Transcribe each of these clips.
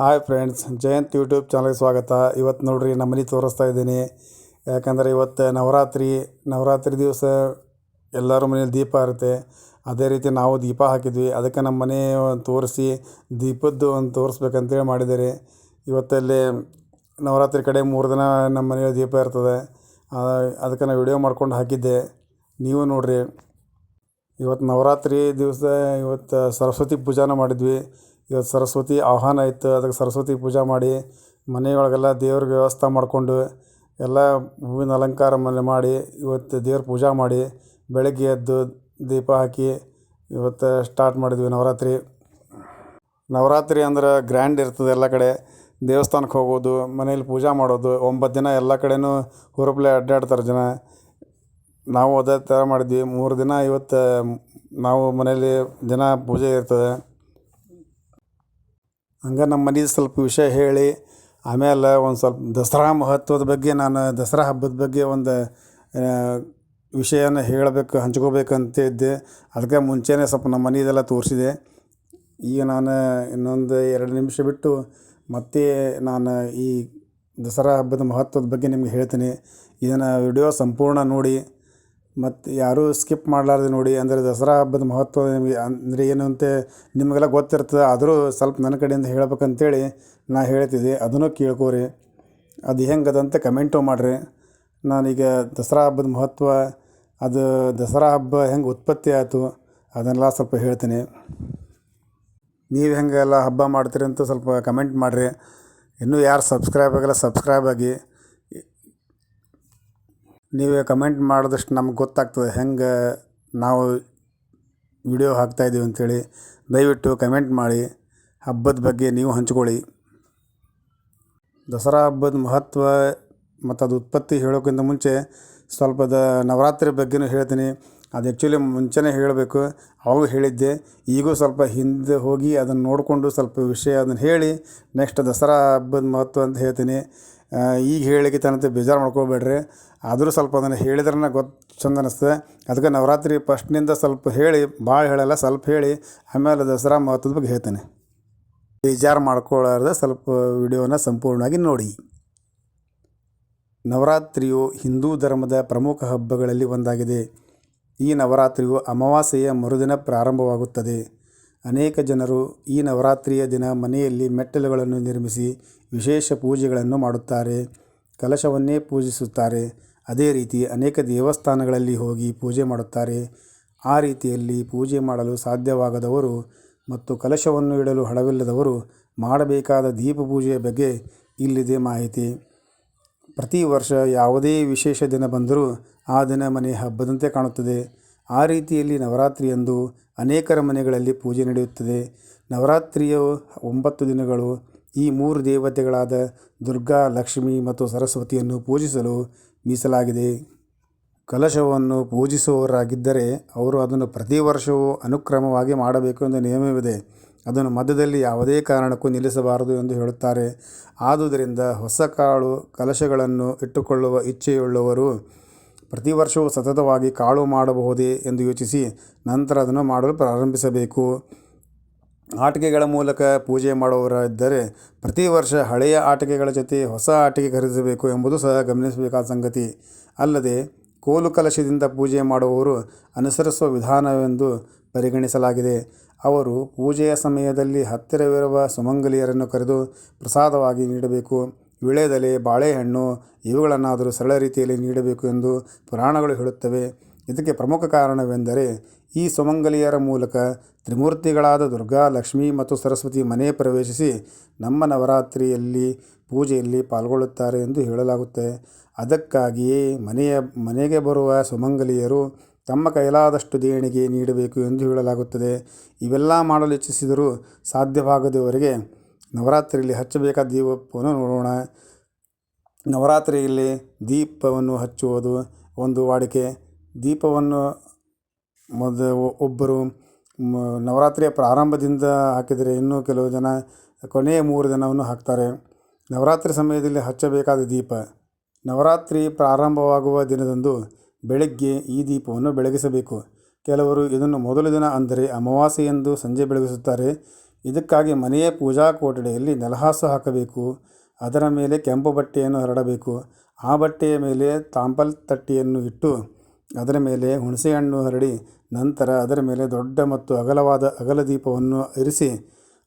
Hi friends, Jayant YouTube ಚಾನಲ್ಗೆ ಸ್ವಾಗತ. ಇವತ್ತು ನೋಡ್ರಿ, ನಮ್ಮ ಮನೆ ತೋರಿಸ್ತಾ ಇದ್ದೀನಿ. ಯಾಕಂದರೆ ಇವತ್ತು ನವರಾತ್ರಿ ನವರಾತ್ರಿ ದಿವಸ ಎಲ್ಲರ ಮನೇಲಿ ದೀಪ ಇರುತ್ತೆ ಅದೇ ರೀತಿ ನಾವು ದೀಪ ಹಾಕಿದ್ವಿ. ಅದಕ್ಕೆ ನಮ್ಮ ಮನೆ ತೋರಿಸಿ ದೀಪದ್ದು ಒಂದು ತೋರಿಸ್ಬೇಕಂತೇಳಿ ಮಾಡಿದ್ದಾರೆ. ಇವತ್ತಲ್ಲಿ ನವರಾತ್ರಿ ಕಡೆ ಮೂರು ದಿನ ನಮ್ಮ ಮನೆಯಲ್ಲಿ ದೀಪ ಇರ್ತದೆ ಅದಕ್ಕೆ ನಾನು ವಿಡಿಯೋ ಮಾಡ್ಕೊಂಡು ಹಾಕಿದ್ದೆ. ನೀವು ನೋಡಿರಿ, ಇವತ್ತು ನವರಾತ್ರಿ ದಿವಸ ಇವತ್ತು ಸರಸ್ವತಿ ಪೂಜಾನ ಮಾಡಿದ್ವಿ. ಇವತ್ತು ಸರಸ್ವತಿ ಆಹ್ವಾನ ಇತ್ತು, ಅದಕ್ಕೆ ಸರಸ್ವತಿ ಪೂಜೆ ಮಾಡಿ ಮನೆಯೊಳಗೆಲ್ಲ ದೇವ್ರಿಗೆ ವ್ಯವಸ್ಥೆ ಮಾಡಿಕೊಂಡು ಎಲ್ಲ ಹೂವಿನ ಅಲಂಕಾರ ಮನೆ ಮಾಡಿ ಇವತ್ತು ದೇವ್ರ ಪೂಜೆ ಮಾಡಿ ಬೆಳಗ್ಗೆ ಎದ್ದು ದೀಪ ಹಾಕಿ ಇವತ್ತು ಸ್ಟಾರ್ಟ್ ಮಾಡಿದ್ವಿ ನವರಾತ್ರಿ. ನವರಾತ್ರಿ ಅಂದ್ರೆ ಗ್ರ್ಯಾಂಡ್ ಇರ್ತದೆ ಎಲ್ಲ ಕಡೆ. ದೇವಸ್ಥಾನಕ್ಕೆ ಹೋಗೋದು, ಮನೇಲಿ ಪೂಜೆ ಮಾಡೋದು, ಒಂಬತ್ತು ದಿನ ಎಲ್ಲ ಕಡೆನೂ ಹುರುಪ್ಲೆ ಅಡ್ಡಾಡ್ತಾರೆ ಜನ. ನಾವು ಅದೇ ಥರ ಮಾಡಿದ್ವಿ. ಮೂರು ದಿನ ಇವತ್ತು ನಾವು ಮನೇಲಿ ದಿನ ಪೂಜೆ ಇರ್ತದೆ. ಹಂಗೆ ನಮ್ಮ ಮನೆ ಸ್ವಲ್ಪ ವಿಷಯ ಹೇಳಿ ಆಮೇಲೆ ಒಂದು ಸ್ವಲ್ಪ ದಸರಾ ಮಹತ್ವದ ಬಗ್ಗೆ ನಾನು ದಸರಾ ಹಬ್ಬದ ಬಗ್ಗೆ ಒಂದು ವಿಷಯನ ಹೇಳಬೇಕು ಹಂಚ್ಕೋಬೇಕಂತ ಇದ್ದೆ ಅದಕ್ಕೆ ಮುಂಚೆನೇ ಸ್ವಲ್ಪ ನಮ್ಮ ಮನೆದೆಲ್ಲ ತೋರಿಸಿದೆ. ಈಗ ನಾನು ಇನ್ನೊಂದು ಎರಡು ನಿಮಿಷ ಬಿಟ್ಟು ಮತ್ತೆ ನಾನು ಈ ದಸರಾ ಹಬ್ಬದ ಮಹತ್ವದ ಬಗ್ಗೆ ನಿಮ್ಗೆ ಹೇಳ್ತೀನಿ. ಇದನ್ನು ವಿಡಿಯೋ ಸಂಪೂರ್ಣ ನೋಡಿ. ಮತ್ತು ಯಾರೂ ಸ್ಕಿಪ್ ಮಾಡಲಾರ್ದೆ ನೋಡಿ, ಅಂದರೆ ದಸರಾ ಹಬ್ಬದ ಮಹತ್ವ ನಿಮಗೆ ಅಂದರೆ ಏನು ಅಂತ ನಿಮಗೆಲ್ಲ ಗೊತ್ತಿರ್ತದೆ. ಆದರೂ ಸ್ವಲ್ಪ ನನ್ನ ಕಡೆಯಿಂದ ಹೇಳ್ಬೇಕಂತೇಳಿ ನಾ ಹೇಳ್ತಿದ್ದೆ. ಅದನ್ನು ಕೇಳ್ಕೋರಿ. ಅದು ಹೆಂಗದಂತ ಕಮೆಂಟು ಮಾಡಿರಿ. ನಾನೀಗ ದಸರಾ ಹಬ್ಬದ ಮಹತ್ವ, ಅದು ದಸರಾ ಹಬ್ಬ ಹೆಂಗೆ ಉತ್ಪತ್ತಿ ಆಯಿತು, ಅದನ್ನೆಲ್ಲ ಸ್ವಲ್ಪ ಹೇಳ್ತೀನಿ. ನೀವು ಹೆಂಗೆಲ್ಲ ಹಬ್ಬ ಮಾಡ್ತೀರಿ ಅಂತ ಸ್ವಲ್ಪ ಕಮೆಂಟ್ ಮಾಡಿರಿ. ಇನ್ನೂ ಯಾರು ಸಬ್ಸ್ಕ್ರೈಬ್ ಆಗಲ್ಲ, ಸಬ್ಸ್ಕ್ರೈಬ್ ಆಗಿ. ನೀವು ಕಮೆಂಟ್ ಮಾಡಿದಷ್ಟು ನಮ್ಗೆ ಗೊತ್ತಾಗ್ತದೆ ಹೆಂಗೆ ನಾವು ವಿಡಿಯೋ ಹಾಕ್ತಾಯಿದ್ದೀವಿ ಅಂಥೇಳಿ ದಯವಿಟ್ಟು ಕಮೆಂಟ್ ಮಾಡಿ. ಹಬ್ಬದ ಬಗ್ಗೆ ನೀವು ಹಂಚ್ಕೊಳ್ಳಿ. ದಸರಾ ಹಬ್ಬದ ಮಹತ್ವ ಮತ್ತು ಅದು ಉತ್ಪತ್ತಿ ಹೇಳೋಕ್ಕಿಂತ ಮುಂಚೆ ಸ್ವಲ್ಪ ದ ನವರಾತ್ರಿ ಬಗ್ಗೆನೂ ಹೇಳ್ತೀನಿ. ಅದು ಆ್ಯಕ್ಚುಲಿ ಮುಂಚೆನೇ ಹೇಳಬೇಕು. ಅವಾಗ ಹೇಳಿದ್ದೆ. ಈಗೂ ಸ್ವಲ್ಪ ಹಿಂದೆ ಹೋಗಿ ಅದನ್ನು ನೋಡಿಕೊಂಡು ಸ್ವಲ್ಪ ವಿಷಯ ಅದನ್ನು ಹೇಳಿ ನೆಕ್ಸ್ಟ್ ದಸರಾ ಹಬ್ಬದ ಮಹತ್ವ ಅಂತ ಹೇಳ್ತೀನಿ. ಈಗ ಹೇಳಿಕಿತನಂತೆ ಬೇಜಾರು ಮಾಡ್ಕೊಬೇಡ್ರಿ. ಆದರೂ ಸ್ವಲ್ಪ ಅದನ್ನು ಹೇಳಿದ್ರೆ ಗೊತ್ತು ಚಂದ ಅನ್ನಿಸ್ತದೆ ಅದಕ್ಕೆ ನವರಾತ್ರಿ ಫಸ್ಟ್ನಿಂದ ಸ್ವಲ್ಪ ಹೇಳಿ ಭಾಳ ಹೇಳಲ್ಲ, ಸ್ವಲ್ಪ ಹೇಳಿ, ಆಮೇಲೆ ದಸರಾ ಮಹತ್ವದ ಬಗ್ಗೆ ಹೇಳ್ತೇನೆ. ಬೇಜಾರು ಮಾಡ್ಕೊಳ್ಳಾರ್ದೆ ಸ್ವಲ್ಪ ವಿಡಿಯೋನ ಸಂಪೂರ್ಣವಾಗಿ ನೋಡಿ. ನವರಾತ್ರಿಯು ಹಿಂದೂ ಧರ್ಮದ ಪ್ರಮುಖ ಹಬ್ಬಗಳಲ್ಲಿ ಒಂದಾಗಿದೆ. ಈ ನವರಾತ್ರಿಯು ಅಮಾವಾಸ್ಯೆಯ ಮರುದಿನ ಪ್ರಾರಂಭವಾಗುತ್ತದೆ. ಅನೇಕ ಜನರು ಈ ನವರಾತ್ರಿಯ ದಿನ ಮನೆಯಲ್ಲಿ ಮೆಟ್ಟಲುಗಳನ್ನು ನಿರ್ಮಿಸಿ ವಿಶೇಷ ಪೂಜೆಗಳನ್ನು ಮಾಡುತ್ತಾರೆ. ಕಲಶವನ್ನೇ ಪೂಜಿಸುತ್ತಾರೆ. ಅದೇ ರೀತಿ ಅನೇಕ ದೇವಸ್ಥಾನಗಳಲ್ಲಿ ಹೋಗಿ ಪೂಜೆ ಮಾಡುತ್ತಾರೆ. ಆ ರೀತಿಯಲ್ಲಿ ಪೂಜೆ ಮಾಡಲು ಸಾಧ್ಯವಾಗದವರು ಮತ್ತು ಕಲಶವನ್ನು ಇಡಲು ಹಣವಿಲ್ಲದವರು ಮಾಡಬೇಕಾದ ದೀಪ ಪೂಜೆಯ ಬಗ್ಗೆ ಇಲ್ಲಿದೆ ಮಾಹಿತಿ. ಪ್ರತಿ ವರ್ಷ ಯಾವುದೇ ವಿಶೇಷ ದಿನ ಬಂದರೂ ಆ ದಿನ ಮನೆ ಹಬ್ಬದಂತೆ ಕಾಣುತ್ತದೆ. ಆ ರೀತಿಯಲ್ಲಿ ನವರಾತ್ರಿಯಂದು ಅನೇಕರ ಮನೆಗಳಲ್ಲಿ ಪೂಜೆ ನಡೆಯುತ್ತದೆ. ನವರಾತ್ರಿಯ ಒಂಬತ್ತು ದಿನಗಳು ಈ ಮೂರು ದೇವತೆಗಳಾದ ದುರ್ಗಾ, ಲಕ್ಷ್ಮಿ ಮತ್ತು ಸರಸ್ವತಿಯನ್ನು ಪೂಜಿಸಲು ಮೀಸಲಾಗಿದೆ. ಕಲಶವನ್ನು ಪೂಜಿಸುವವರಾಗಿದ್ದರೆ ಅವರು ಅದನ್ನು ಪ್ರತಿ ವರ್ಷವೂ ಅನುಕ್ರಮವಾಗಿ ಮಾಡಬೇಕು ಎಂದು ನಿಯಮವಿದೆ. ಅದನ್ನು ಮಧ್ಯದಲ್ಲಿ ಯಾವುದೇ ಕಾರಣಕ್ಕೂ ನಿಲ್ಲಿಸಬಾರದು ಎಂದು ಹೇಳುತ್ತಾರೆ. ಆದುದರಿಂದ ಹೊಸ ಕಾಳು ಕಲಶಗಳನ್ನು ಇಟ್ಟುಕೊಳ್ಳುವ ಇಚ್ಛೆಯುಳ್ಳವರು ಪ್ರತಿ ವರ್ಷವೂ ಸತತವಾಗಿ ಕಾಳು ಮಾಡಬಹುದೇ ಎಂದು ಯೋಚಿಸಿ ನಂತರ ಅದನ್ನು ಮಾಡಲು ಪ್ರಾರಂಭಿಸಬೇಕು. ಆಟಿಕೆಗಳ ಮೂಲಕ ಪೂಜೆ ಮಾಡುವವರಿದ್ದರೆ ಪ್ರತಿ ವರ್ಷ ಹಳೆಯ ಆಟಿಕೆಗಳ ಜೊತೆ ಹೊಸ ಆಟಿಕೆ ಖರೀದಿಸಬೇಕು ಎಂಬುದು ಸಹ ಗಮನಿಸಬೇಕಾದ ಸಂಗತಿ. ಅಲ್ಲದೆ ಕೋಲು ಕಲಶದಿಂದ ಪೂಜೆ ಮಾಡುವವರು ಅನುಸರಿಸುವ ವಿಧಾನವೆಂದು ಪರಿಗಣಿಸಲಾಗಿದೆ. ಅವರು ಪೂಜೆಯ ಸಮಯದಲ್ಲಿ ಹತ್ತಿರವಿರುವ ಸುಮಂಗಲಿಯರನ್ನು ಕರೆದು ಪ್ರಸಾದವಾಗಿ ನೀಡಬೇಕು. ವಿಳೆದೆಲೆ, ಬಾಳೆಹಣ್ಣು ಇವುಗಳನ್ನಾದರೂ ಸರಳ ರೀತಿಯಲ್ಲಿ ನೀಡಬೇಕು ಎಂದು ಪುರಾಣಗಳು ಹೇಳುತ್ತವೆ. ಇದಕ್ಕೆ ಪ್ರಮುಖ ಕಾರಣವೆಂದರೆ ಈ ಸುಮಂಗಲಿಯರ ಮೂಲಕ ತ್ರಿಮೂರ್ತಿಗಳಾದ ದುರ್ಗಾ, ಲಕ್ಷ್ಮಿ ಮತ್ತು ಸರಸ್ವತಿ ಮನೆ ಪ್ರವೇಶಿಸಿ ನಮ್ಮ ನವರಾತ್ರಿಯಲ್ಲಿ ಪೂಜೆಯಲ್ಲಿ ಪಾಲ್ಗೊಳ್ಳುತ್ತಾರೆ ಎಂದು ಹೇಳಲಾಗುತ್ತೆ. ಅದಕ್ಕಾಗಿಯೇ ಮನೆಯ, ಮನೆಗೆ ಬರುವ ಸುಮಂಗಲಿಯರು ತಮ್ಮ ಕೈಲಾದಷ್ಟು ದೇಣಿಗೆ ನೀಡಬೇಕು ಎಂದು ಹೇಳಲಾಗುತ್ತದೆ. ಇವೆಲ್ಲ ಮಾಡಲು ಇಚ್ಛಿಸಿದರೂ ಸಾಧ್ಯವಾಗದವರಿಗೆ ನವರಾತ್ರಿಯಲ್ಲಿ ಹಚ್ಚಬೇಕಾದ ದೀಪವನ್ನು ನೋಡೋಣ. ನವರಾತ್ರಿಯಲ್ಲಿ ದೀಪವನ್ನು ಹಚ್ಚುವುದು ಒಂದು ವಾಡಿಕೆ. ದೀಪವನ್ನು ಮೊದ ಒಬ್ಬರು ನವರಾತ್ರಿಯ ಪ್ರಾರಂಭದಿಂದ ಹಾಕಿದರೆ ಇನ್ನೂ ಕೆಲವು ಜನ ಕೊನೆಯ ಮೂರು ದಿನವನ್ನು ಹಾಕ್ತಾರೆ. ನವರಾತ್ರಿ ಸಮಯದಲ್ಲಿ ಹಚ್ಚಬೇಕಾದ ದೀಪ. ನವರಾತ್ರಿ ಪ್ರಾರಂಭವಾಗುವ ದಿನದಂದು ಬೆಳಗ್ಗೆ ಈ ದೀಪವನ್ನು ಬೆಳಗಿಸಬೇಕು. ಕೆಲವರು ಇದನ್ನು ಮೊದಲ ದಿನ ಅಂದರೆ ಅಮಾವಾಸ್ಯೆಯಂದು ಸಂಜೆ ಬೆಳಗಿಸುತ್ತಾರೆ. ಇದಕ್ಕಾಗಿ ಮನೆಯ ಪೂಜಾ ಕೊಠಡಿಯಲ್ಲಿ ನೆಲಹಾಸು ಹಾಕಬೇಕು. ಅದರ ಮೇಲೆ ಕೆಂಪು ಬಟ್ಟೆಯನ್ನು ಹರಡಬೇಕು. ಆ ಬಟ್ಟೆಯ ಮೇಲೆ ತಾಂಬಲ್ ತಟ್ಟೆಯನ್ನು ಇಟ್ಟು ಅದರ ಮೇಲೆ ಹುಣಸೆಹಣ್ಣು ಹರಡಿ ನಂತರ ಅದರ ಮೇಲೆ ದೊಡ್ಡ ಮತ್ತು ಅಗಲವಾದ ಅಗಲ ದೀಪವನ್ನು ಇರಿಸಿ,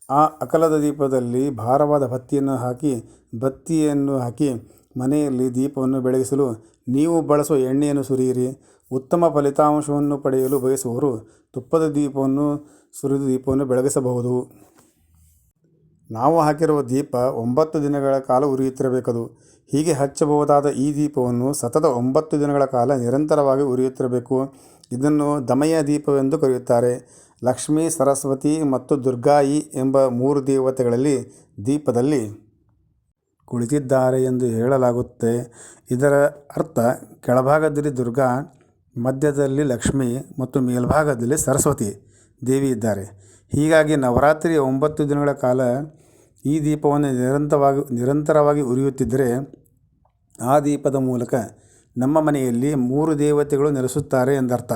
ಆ ಅಗಲದ ದೀಪದಲ್ಲಿ ಭಾರವಾದ ಬತ್ತಿಯನ್ನು ಹಾಕಿ ಬತ್ತಿಯನ್ನು ಹಾಕಿ ಮನೆಯಲ್ಲಿ ದೀಪವನ್ನು ಬೆಳಗಿಸಲು ನೀವು ಬಳಸುವ ಎಣ್ಣೆಯನ್ನು ಸುರಿಯಿರಿ. ಉತ್ತಮ ಫಲಿತಾಂಶವನ್ನು ಪಡೆಯಲು ಬಯಸುವವರು ತುಪ್ಪದ ದೀಪವನ್ನು, ಸುರಿದು ದೀಪವನ್ನು ಬೆಳಗಿಸಬಹುದು. ನಾವು ಹಾಕಿರುವ ದೀಪ ಒಂಬತ್ತು ದಿನಗಳ ಕಾಲ ಉರಿಯುತ್ತಿರಬೇಕದು. ಹೀಗೆ ಹಚ್ಚಬಹುದಾದ ಈ ದೀಪವನ್ನು ಸತತ ಒಂಬತ್ತು ದಿನಗಳ ಕಾಲ ನಿರಂತರವಾಗಿ ಉರಿಯುತ್ತಿರಬೇಕು. ಇದನ್ನು ದಮಯ ದೀಪವೆಂದು ಕರೆಯುತ್ತಾರೆ. ಲಕ್ಷ್ಮೀ, ಸರಸ್ವತಿ ಮತ್ತು ದುರ್ಗಾಯಿ ಎಂಬ ಮೂರು ದೇವತೆಗಳಲ್ಲಿ ದೀಪದಲ್ಲಿ ಕುಳಿತಿದ್ದಾರೆ ಎಂದು ಹೇಳಲಾಗುತ್ತೆ. ಇದರ ಅರ್ಥ ಕೆಳಭಾಗದಲ್ಲಿ ದುರ್ಗಾ, ಮಧ್ಯದಲ್ಲಿ ಲಕ್ಷ್ಮಿ ಮತ್ತು ಮೇಲ್ಭಾಗದಲ್ಲಿ ಸರಸ್ವತಿ ದೇವಿ ಇದ್ದಾರೆ ಹೀಗಾಗಿ ನವರಾತ್ರಿಯ ಒಂಬತ್ತು ದಿನಗಳ ಕಾಲ ಈ ದೀಪವನ್ನು ನಿರಂತರವಾಗಿ ನಿರಂತರವಾಗಿ ಉರಿಯುತ್ತಿದ್ದರೆ ಆ ದೀಪದ ಮೂಲಕ ನಮ್ಮ ಮನೆಯಲ್ಲಿ ಮೂರು ದೇವತೆಗಳು ನೆಲೆಸುತ್ತಾರೆ ಎಂದರ್ಥ.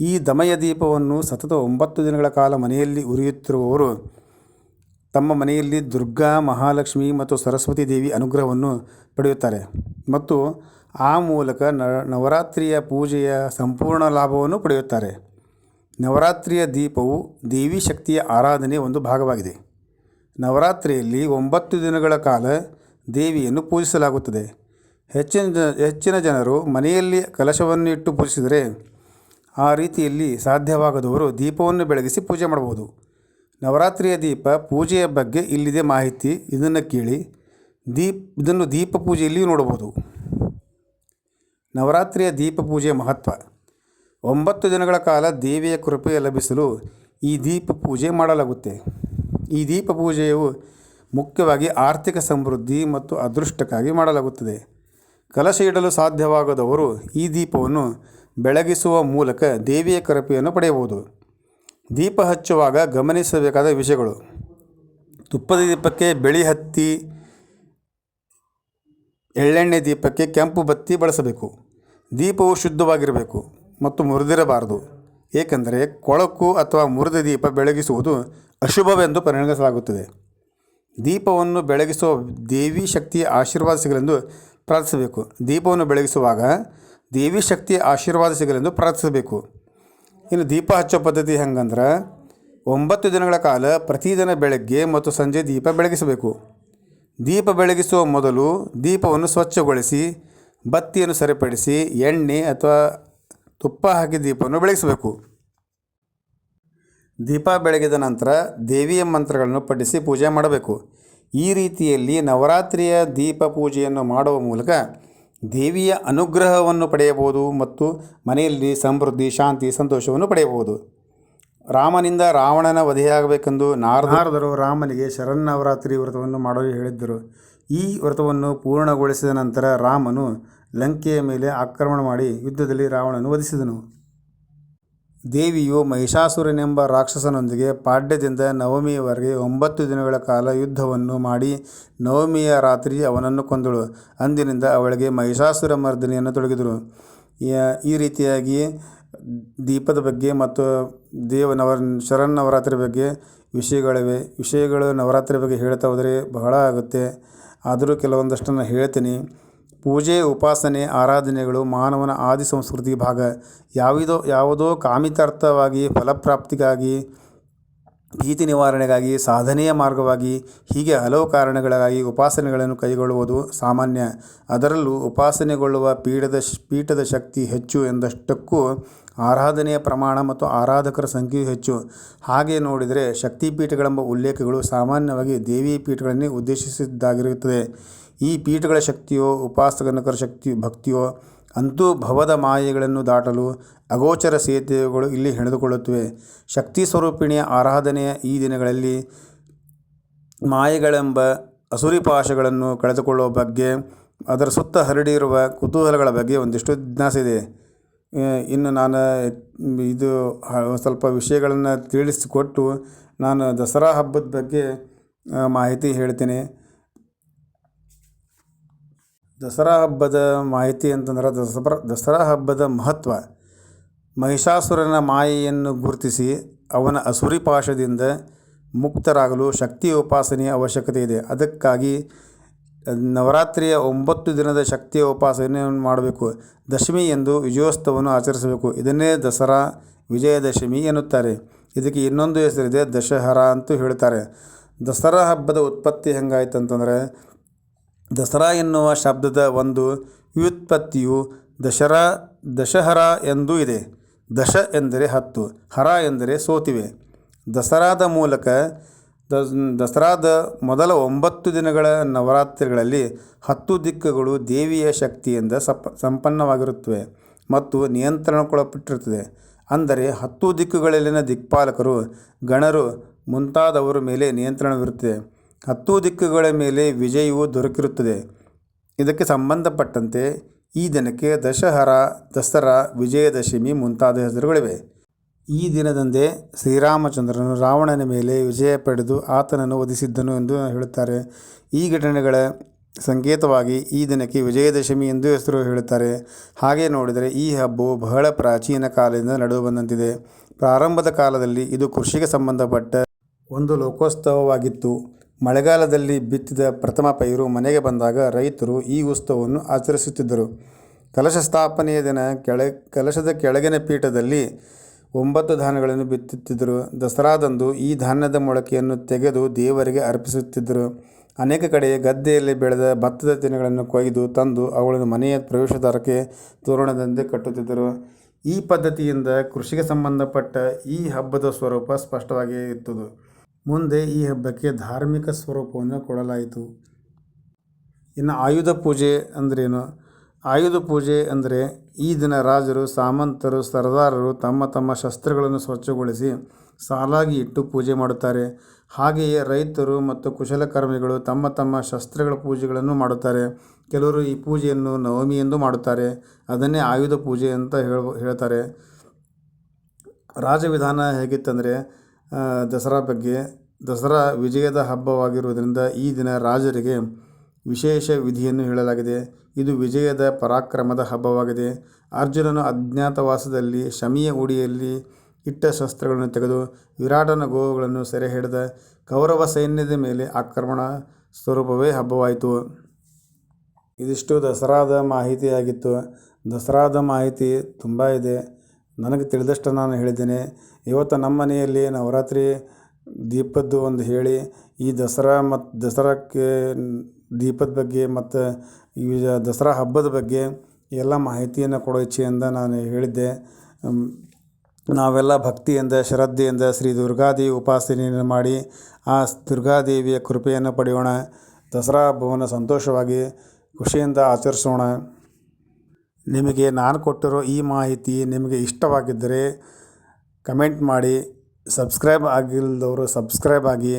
ಈ ದಮಯ ದೀಪವನ್ನು ಸತತ ಒಂಬತ್ತು ದಿನಗಳ ಕಾಲ ಮನೆಯಲ್ಲಿ ಉರಿಯುತ್ತಿರುವವರು ತಮ್ಮ ಮನೆಯಲ್ಲಿ ದುರ್ಗಾ, ಮಹಾಲಕ್ಷ್ಮಿ ಮತ್ತು ಸರಸ್ವತಿ ದೇವಿ ಅನುಗ್ರಹವನ್ನು ಪಡೆಯುತ್ತಾರೆ ಮತ್ತು ಆ ಮೂಲಕ ನವರಾತ್ರಿಯ ಪೂಜೆಯ ಸಂಪೂರ್ಣ ಲಾಭವನ್ನು ಪಡೆಯುತ್ತಾರೆ. ನವರಾತ್ರಿಯ ದೀಪವು ದೇವಿ ಶಕ್ತಿಯ ಆರಾಧನೆಯ ಒಂದು ಭಾಗವಾಗಿದೆ. ನವರಾತ್ರಿಯಲ್ಲಿ ಒಂಬತ್ತು ದಿನಗಳ ಕಾಲ ದೇವಿಯನ್ನು ಪೂಜಿಸಲಾಗುತ್ತದೆ. ಹೆಚ್ಚಿನ ಜ ಹೆಚ್ಚಿನ ಜನರು ಮನೆಯಲ್ಲಿ ಕಲಶವನ್ನು ಇಟ್ಟು ಪೂಜಿಸಿದರೆ ಆ ರೀತಿಯಲ್ಲಿ ಸಾಧ್ಯವಾಗದವರು ದೀಪವನ್ನು ಬೆಳಗಿಸಿ ಪೂಜೆ ಮಾಡಬಹುದು. ನವರಾತ್ರಿಯ ದೀಪ ಪೂಜೆಯ ಬಗ್ಗೆ ಇಲ್ಲಿದೆ ಮಾಹಿತಿ. ಇದನ್ನು ಕೇಳಿ ದೀಪ್, ಇದನ್ನು ದೀಪ ಪೂಜೆಯಲ್ಲಿಯೂ ನೋಡಬಹುದು. ನವರಾತ್ರಿಯ ದೀಪ ಪೂಜೆಯ ಮಹತ್ವ. ಒಂಬತ್ತು ದಿನಗಳ ಕಾಲ ದೇವಿಯ ಕೃಪೆ ಲಭಿಸಲು ಈ ದೀಪ ಪೂಜೆ ಮಾಡಲಾಗುತ್ತೆ. ಈ ದೀಪ ಪೂಜೆಯು ಮುಖ್ಯವಾಗಿ ಆರ್ಥಿಕ ಸಮೃದ್ಧಿ ಮತ್ತು ಅದೃಷ್ಟಕ್ಕಾಗಿ ಮಾಡಲಾಗುತ್ತದೆ. ಕಲಶ ಇಡಲು ಸಾಧ್ಯವಾಗದವರು ಈ ದೀಪವನ್ನು ಬೆಳಗಿಸುವ ಮೂಲಕ ದೇವಿಯ ಕೃಪೆಯನ್ನು ಪಡೆಯಬಹುದು. ದೀಪ ಹಚ್ಚುವಾಗ ಗಮನಿಸಬೇಕಾದ ವಿಷಯಗಳು. ತುಪ್ಪದ ದೀಪಕ್ಕೆ ಬಿಳಿ ಹತ್ತಿ, ಎಳ್ಳೆಣ್ಣೆ ದೀಪಕ್ಕೆ ಕೆಂಪು ಬತ್ತಿ ಬಳಸಬೇಕು. ದೀಪವು ಶುದ್ಧವಾಗಿರಬೇಕು. ಮತ್ತು ಮುರಿದಿರಬಾರದು. ಏಕೆಂದರೆ ಕೊಳಕು ಅಥವಾ ಮುರಿದ ದೀಪ ಬೆಳಗಿಸುವುದು ಅಶುಭವೆಂದು ಪರಿಗಣಿಸಲಾಗುತ್ತದೆ. ದೀಪವನ್ನು ಬೆಳಗಿಸುವ ದೇವಿ ಶಕ್ತಿಯ ಆಶೀರ್ವಾದ ಸಿಗಲೆಂದು ಪ್ರಾರ್ಥಿಸಬೇಕು. ದೀಪವನ್ನು ಬೆಳಗಿಸುವಾಗ ದೇವಿ ಶಕ್ತಿಯ ಆಶೀರ್ವಾದ ಸಿಗಲೆಂದು ಪ್ರಾರ್ಥಿಸಬೇಕು. ಇನ್ನು ದೀಪ ಹಚ್ಚೋ ಪದ್ಧತಿ ಹೆಂಗಂದ್ರೆ ಒಂಬತ್ತು ದಿನಗಳ ಕಾಲ ಪ್ರತಿದಿನ ಬೆಳಗ್ಗೆ ಮತ್ತು ಸಂಜೆ ದೀಪ ಬೆಳಗಿಸಬೇಕು. ದೀಪ ಬೆಳಗಿಸುವ ಮೊದಲು ದೀಪವನ್ನು ಸ್ವಚ್ಛಗೊಳಿಸಿ, ಬತ್ತಿಯನ್ನು ಸರಿಪಡಿಸಿ, ಎಣ್ಣೆ ಅಥವಾ ತುಪ್ಪ ಹಾಕಿ ದೀಪವನ್ನು ಬೆಳಗಿಸಬೇಕು. ದೀಪ ಬೆಳಗಿದ ನಂತರ ದೇವಿಯ ಮಂತ್ರಗಳನ್ನು ಪಠಿಸಿ ಪೂಜೆ ಮಾಡಬೇಕು. ಈ ರೀತಿಯಲ್ಲಿ ನವರಾತ್ರಿಯ ದೀಪ ಪೂಜೆಯನ್ನು ಮಾಡುವ ಮೂಲಕ ದೇವಿಯ ಅನುಗ್ರಹವನ್ನು ಪಡೆಯಬಹುದು ಮತ್ತು ಮನೆಯಲ್ಲಿ ಸಮೃದ್ಧಿ, ಶಾಂತಿ, ಸಂತೋಷವನ್ನು ಪಡೆಯಬಹುದು. ರಾಮನಿಂದ ರಾವಣನ ವಧೆಯಾಗಬೇಕೆಂದು ನಾರದರು ರಾಮನಿಗೆ ಶರನ್ನವರಾತ್ರಿ ವ್ರತವನ್ನು ಮಾಡಲು ಹೇಳಿದ್ದರು. ಈ ವ್ರತವನ್ನು ಪೂರ್ಣಗೊಳಿಸಿದ ನಂತರ ರಾಮನು ಲಂಕೆಯ ಮೇಲೆ ಆಕ್ರಮಣ ಮಾಡಿ ಯುದ್ಧದಲ್ಲಿ ರಾವಣನು ವಧಿಸಿದನು. ದೇವಿಯು ಮಹಿಷಾಸುರನೆಂಬ ರಾಕ್ಷಸನೊಂದಿಗೆ ಪಾಡ್ಯದಿಂದ ನವಮಿಯವರೆಗೆ ಒಂಬತ್ತು ದಿನಗಳ ಕಾಲ ಯುದ್ಧವನ್ನು ಮಾಡಿ ನವಮಿಯ ರಾತ್ರಿ ಅವನನ್ನು ಕೊಂದಳು. ಅಂದಿನಿಂದ ಅವಳಿಗೆ ಮಹಿಷಾಸುರ ಮರ್ದನೆಯನ್ನು ತೊಡಗಿದರು. ಈ ರೀತಿಯಾಗಿ ದೀಪದ ಬಗ್ಗೆ ಮತ್ತು ದೇವ ನವ ಶರನ್ನವರಾತ್ರಿ ಬಗ್ಗೆ ವಿಷಯಗಳಿವೆ. ವಿಷಯಗಳು ನವರಾತ್ರಿ ಬಗ್ಗೆ ಹೇಳ್ತಾ ಹೋದರೆ ಬಹಳ ಆಗುತ್ತೆ. ಆದರೂ ಕೆಲವೊಂದಷ್ಟನ್ನು ಹೇಳ್ತೀನಿ. ಪೂಜೆ, ಉಪಾಸನೆ, ಆರಾಧನೆಗಳು ಮಾನವನ ಆದಿ ಸಂಸ್ಕೃತಿ ಭಾಗ. ಯಾವುದೋ ಯಾವುದೋ ಕಾಮಿತಾರ್ಥವಾಗಿ, ಫಲಪ್ರಾಪ್ತಿಗಾಗಿ, ಭೀತಿ ನಿವಾರಣೆಗಾಗಿ, ಸಾಧನೆಯ ಮಾರ್ಗವಾಗಿ, ಹೀಗೆ ಹಲವು ಕಾರಣಗಳಿಗಾಗಿ ಉಪಾಸನೆಗಳನ್ನು ಕೈಗೊಳ್ಳುವುದು ಸಾಮಾನ್ಯ. ಅದರಲ್ಲೂ ಉಪಾಸನೆಗೊಳ್ಳುವ ಪೀಠದ ಪೀಠದ ಶಕ್ತಿ ಹೆಚ್ಚು ಎಂದಷ್ಟಕ್ಕೂ ಆರಾಧನೆಯ ಪ್ರಮಾಣ ಮತ್ತು ಆರಾಧಕರ ಸಂಖ್ಯೆಯು ಹೆಚ್ಚು. ಹಾಗೆ ನೋಡಿದರೆ ಶಕ್ತಿಪೀಠಗಳೆಂಬ ಉಲ್ಲೇಖಗಳು ಸಾಮಾನ್ಯವಾಗಿ ದೇವಿ ಪೀಠಗಳನ್ನೇ ಉದ್ದೇಶಿಸಿದ್ದಾಗಿರುತ್ತದೆ. ಈ ಪೀಠಗಳ ಶಕ್ತಿಯೋ ಉಪಾಸಕನಕರ ಶಕ್ತಿ, ಭಕ್ತಿಯೋ, ಅಂತೂ ಭವದ ಮಾಯೆಗಳನ್ನು ದಾಟಲು ಅಗೋಚರ ಸೇತುವೆಗಳು ಇಲ್ಲಿ ಹೆಣೆದುಕೊಳ್ಳುತ್ತವೆ. ಶಕ್ತಿ ಸ್ವರೂಪಿಣಿಯ ಆರಾಧನೆಯ ಈ ದಿನಗಳಲ್ಲಿ ಮಾಯೆಗಳೆಂಬ ಅಸುರಿಪಾಶಗಳನ್ನು ಕಳೆದುಕೊಳ್ಳುವ ಬಗ್ಗೆ, ಅದರ ಸುತ್ತ ಹರಡಿರುವ ಕುತೂಹಲಗಳ ಬಗ್ಗೆ ಒಂದಿಷ್ಟು ಜಿಜ್ಞಾಸೆ ಇದೆ. ಇನ್ನು ನಾನು ಇದು ಸ್ವಲ್ಪ ವಿಷಯಗಳನ್ನು ತಿಳಿಸಿಕೊಟ್ಟು ನಾನು ದಸರಾ ಹಬ್ಬದ ಬಗ್ಗೆ ಮಾಹಿತಿ ಹೇಳ್ತೀನಿ. ದಸರಾ ಹಬ್ಬದ ಮಾಹಿತಿ ಅಂತಂದ್ರೆ ದಸರಾ ದಸರಾ ಹಬ್ಬದ ಮಹತ್ವ. ಮಹಿಷಾಸುರನ ಮಾಯೆಯನ್ನು ಗುರುತಿಸಿ ಅವನ ಅಸುರಿ ಪಾಶದಿಂದ ಮುಕ್ತರಾಗಲು ಶಕ್ತಿ ಉಪಾಸನೆಯ ಅವಶ್ಯಕತೆ ಇದೆ. ಅದಕ್ಕಾಗಿ ನವರಾತ್ರಿಯ ಒಂಬತ್ತು ದಿನದ ಶಕ್ತಿಯ ಉಪಾಸನೆಯನ್ನು ಮಾಡಬೇಕು. ದಶಮಿ ಎಂದು ವಿಜಯೋತ್ಸವವನ್ನು ಆಚರಿಸಬೇಕು. ಇದನ್ನೇ ದಸರಾ ವಿಜಯದಶಮಿ ಎನ್ನುತ್ತಾರೆ. ಇದಕ್ಕೆ ಇನ್ನೊಂದು ಹೆಸರಿದೆ ದಶಹರ ಅಂತೂ ಹೇಳ್ತಾರೆ. ದಸರಾ ಹಬ್ಬದ ಉತ್ಪತ್ತಿ ಹೆಂಗಾಯ್ತು ಅಂತಂದರೆ ದಸರಾ ಎನ್ನುವ ಶಬ್ದದ ಒಂದು ವ್ಯುತ್ಪತ್ತಿಯು ದಶರಾ, ದಶಹರ ಎಂದೂ ಇದೆ. ದಶ ಎಂದರೆ ಹತ್ತು, ಹರ ಎಂದರೆ ಸೋತಿವೆ. ದಸರಾದ ಮೂಲಕ ದಸ್ ದಸರಾದ ಮೊದಲ ಒಂಬತ್ತು ದಿನಗಳ ನವರಾತ್ರಿಗಳಲ್ಲಿ ಹತ್ತು ದಿಕ್ಕುಗಳು ದೇವಿಯ ಶಕ್ತಿಯಿಂದ ಸಪ, ಸಂಪನ್ನವಾಗಿರುತ್ತವೆ ಮತ್ತು ನಿಯಂತ್ರಣಕ್ಕೊಳಪಟ್ಟಿರುತ್ತದೆ. ಅಂದರೆ ಹತ್ತು ದಿಕ್ಕುಗಳಲ್ಲಿನ ದಿಕ್ಪಾಲಕರು, ಗಣರು ಮುಂತಾದವರ ಮೇಲೆ ನಿಯಂತ್ರಣವಿರುತ್ತದೆ ಹತ್ತು ದಿಕ್ಕುಗಳ ಮೇಲೆ ವಿಜಯವು ದೊರಕಿರುತ್ತದೆ. ಇದಕ್ಕೆ ಸಂಬಂಧಪಟ್ಟಂತೆ ಈ ದಿನಕ್ಕೆ ದಶಹರ, ದಸರಾ, ವಿಜಯದಶಮಿ ಮುಂತಾದ ಹೆಸರುಗಳಿವೆ. ಈ ದಿನದಂದೇ ಶ್ರೀರಾಮಚಂದ್ರನು ರಾವಣನ ಮೇಲೆ ವಿಜಯ ಪಡೆದು ಆತನನ್ನು ವಧಿಸಿದ್ದನು ಎಂದು ಹೇಳುತ್ತಾರೆ. ಈ ಘಟನೆಗಳ ಸಂಕೇತವಾಗಿ ಈ ದಿನಕ್ಕೆ ವಿಜಯದಶಮಿ ಎಂದು ಹೆಸರು ಹೇಳುತ್ತಾರೆ. ಹಾಗೆ ನೋಡಿದರೆ ಈ ಹಬ್ಬವು ಬಹಳ ಪ್ರಾಚೀನ ಕಾಲದಿಂದ ನಡೆದು ಬಂದಂತಿದೆ ಪ್ರಾರಂಭದ ಕಾಲದಲ್ಲಿ ಇದು ಕೃಷಿಗೆ ಸಂಬಂಧಪಟ್ಟ ಒಂದು ಲೋಕೋತ್ಸವವಾಗಿತ್ತು. ಮಳೆಗಾಲದಲ್ಲಿ ಬಿತ್ತಿದ ಪ್ರಥಮ ಪೈರು ಮನೆಗೆ ಬಂದಾಗ ರೈತರು ಈ ಉತ್ಸವವನ್ನು ಆಚರಿಸುತ್ತಿದ್ದರು. ಕಲಶ ಸ್ಥಾಪನೆಯ ದಿನ ಕೆಳ, ಕಲಶದ ಕೆಳಗಿನ ಪೀಠದಲ್ಲಿ ಒಂಬತ್ತು ಧಾನ್ಯಗಳನ್ನು ಬಿತ್ತುತ್ತಿದ್ದರು. ದಸರಾದಂದು ಈ ಧಾನ್ಯದ ಮೊಳಕೆಯನ್ನು ತೆಗೆದು ದೇವರಿಗೆ ಅರ್ಪಿಸುತ್ತಿದ್ದರು. ಅನೇಕ ಕಡೆ ಗದ್ದೆಯಲ್ಲಿ ಬೆಳೆದ ಭತ್ತದ ದಿನಗಳನ್ನು ಕೊಯ್ದು ತಂದು ಅವುಗಳನ್ನು ಮನೆಯ ಪ್ರವೇಶದ್ವಾರಕ್ಕೆ ತೋರಣದಂತೆ ಕಟ್ಟುತ್ತಿದ್ದರು. ಈ ಪದ್ಧತಿಯಿಂದ ಕೃಷಿಗೆ ಸಂಬಂಧಪಟ್ಟ ಈ ಹಬ್ಬದ ಸ್ವರೂಪ ಸ್ಪಷ್ಟವಾಗಿ ಇತ್ತದು ಮುಂದೆ ಈ ಹಬ್ಬಕ್ಕೆ ಧಾರ್ಮಿಕ ಸ್ವರೂಪವನ್ನು ಕೊಡಲಾಯಿತು. ಇನ್ನು ಆಯುಧ ಪೂಜೆ ಅಂದ್ರೇನು? ಆಯುಧ ಪೂಜೆ ಅಂದರೆ ಈ ದಿನ ರಾಜರು, ಸಾಮಂತರು, ಸರದಾರರು ತಮ್ಮ ತಮ್ಮ ಶಸ್ತ್ರಗಳನ್ನು ಸ್ವಚ್ಛಗೊಳಿಸಿ ಸಾಲಾಗಿ ಇಟ್ಟು ಪೂಜೆ ಮಾಡುತ್ತಾರೆ. ಹಾಗೆಯೇ ರೈತರು ಮತ್ತು ಕುಶಲಕರ್ಮಿಗಳು ತಮ್ಮ ತಮ್ಮ ಶಸ್ತ್ರಗಳ ಪೂಜೆಗಳನ್ನು ಮಾಡುತ್ತಾರೆ. ಕೆಲವರು ಈ ಪೂಜೆಯನ್ನು ನವಮಿ ಎಂದು ಮಾಡುತ್ತಾರೆ. ಅದನ್ನೇ ಆಯುಧ ಪೂಜೆ ಅಂತ ಹೇಳ ಹೇಳ್ತಾರೆ. ರಾಜವಿಧಾನ ಹೇಗಿತ್ತಂದರೆ ದಸರಾ ಬಗ್ಗೆ ದಸರಾ ವಿಜಯದ ಹಬ್ಬವಾಗಿರುವುದರಿಂದ ಈ ದಿನ ರಾಜರಿಗೆ ವಿಶೇಷ ವಿಧಿಯನ್ನು ಹೇಳಲಾಗಿದೆ. ಇದು ವಿಜಯದ ಪರಾಕ್ರಮದ ಹಬ್ಬವಾಗಿದೆ. ಅರ್ಜುನನು ಅಜ್ಞಾತವಾಸದಲ್ಲಿ ಶಮಿಯ ಉಡಿಯಲ್ಲಿ ಇಟ್ಟ ಶಸ್ತ್ರಗಳನ್ನು ತೆಗೆದು ವಿರಾಟನ ಗೋವುಗಳನ್ನು ಸೆರೆ ಹಿಡಿದ ಕೌರವ ಸೈನ್ಯದ ಮೇಲೆ ಆಕ್ರಮಣ ಸ್ವರೂಪವೇ ಹಬ್ಬವಾಯಿತು. ಇದಿಷ್ಟು ದಸರಾದ ಮಾಹಿತಿಯಾಗಿತ್ತು. ದಸರಾದ ಮಾಹಿತಿ ತುಂಬ ಇದೆ. ನನಗೆ ತಿಳಿದಷ್ಟು ನಾನು ಹೇಳಿದ್ದೇನೆ. ಇವತ್ತು ನಮ್ಮ ಮನೆಯಲ್ಲಿ ನವರಾತ್ರಿ ದೀಪದ್ದು ಒಂದು ಹೇಳಿ, ಈ ದಸರಾ ಮತ್ತು ದಸರಾಕ್ಕೆ ದೀಪದ ಬಗ್ಗೆ ಮತ್ತು ಈ ದಸರಾ ಹಬ್ಬದ ಬಗ್ಗೆ ಎಲ್ಲ ಮಾಹಿತಿಯನ್ನು ಕೊಡೋ ಇಚ್ಛೆಯಿಂದ ನಾನು ಹೇಳಿದ್ದೆ. ನಾವೆಲ್ಲ ಭಕ್ತಿಯಿಂದ, ಶ್ರದ್ಧೆಯಿಂದ ಶ್ರೀ ದುರ್ಗಾದೇವಿ ಉಪಾಸನೆಯನ್ನು ಮಾಡಿ, ಆ ದುರ್ಗಾದೇವಿಯ ಕೃಪೆಯನ್ನು ಪಡೆಯೋಣ, ದಸರಾ ಹಬ್ಬವನ್ನು ಸಂತೋಷವಾಗಿ, ಖುಷಿಯಿಂದ ಆಚರಿಸೋಣ. ನಿಮಗೆ ನಾನು ಕೊಟ್ಟಿರೋ ಈ ಮಾಹಿತಿ ನಿಮಗೆ ಇಷ್ಟವಾಗಿದ್ದರೆ ಕಮೆಂಟ್ ಮಾಡಿ, ಸಬ್ಸ್ಕ್ರೈಬ್ ಆಗಿಲ್ಲದವರು ಸಬ್ಸ್ಕ್ರೈಬ್ ಆಗಿ.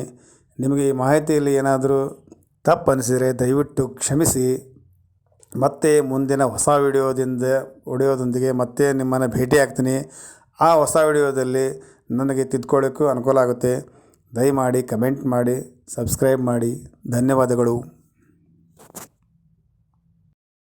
ನಿಮಗೆ ಈ ಮಾಹಿತಿಯಲ್ಲಿ ಏನಾದರೂ ತಪ್ಪು ಅನಿಸಿದರೆ ದಯವಿಟ್ಟು ಕ್ಷಮಿಸಿ. ಮತ್ತೆ ಮುಂದಿನ ಹೊಸ ವಿಡಿಯೋದಿಂದ ಒಡೆಯೋದೊಂದಿಗೆ ಮತ್ತೆ ನಿಮ್ಮನ್ನು ಭೇಟಿ ಆಗ್ತೀನಿ ಆ ಹೊಸ ವಿಡಿಯೋದಲ್ಲಿ ನನಗೆ ತಿದ್ಕೊಳ್ಳೋಕ್ಕೂ ಅನುಕೂಲ ಆಗುತ್ತೆ. ದಯಮಾಡಿ ಕಮೆಂಟ್ ಮಾಡಿ, ಸಬ್ಸ್ಕ್ರೈಬ್ ಮಾಡಿ. ಧನ್ಯವಾದಗಳು.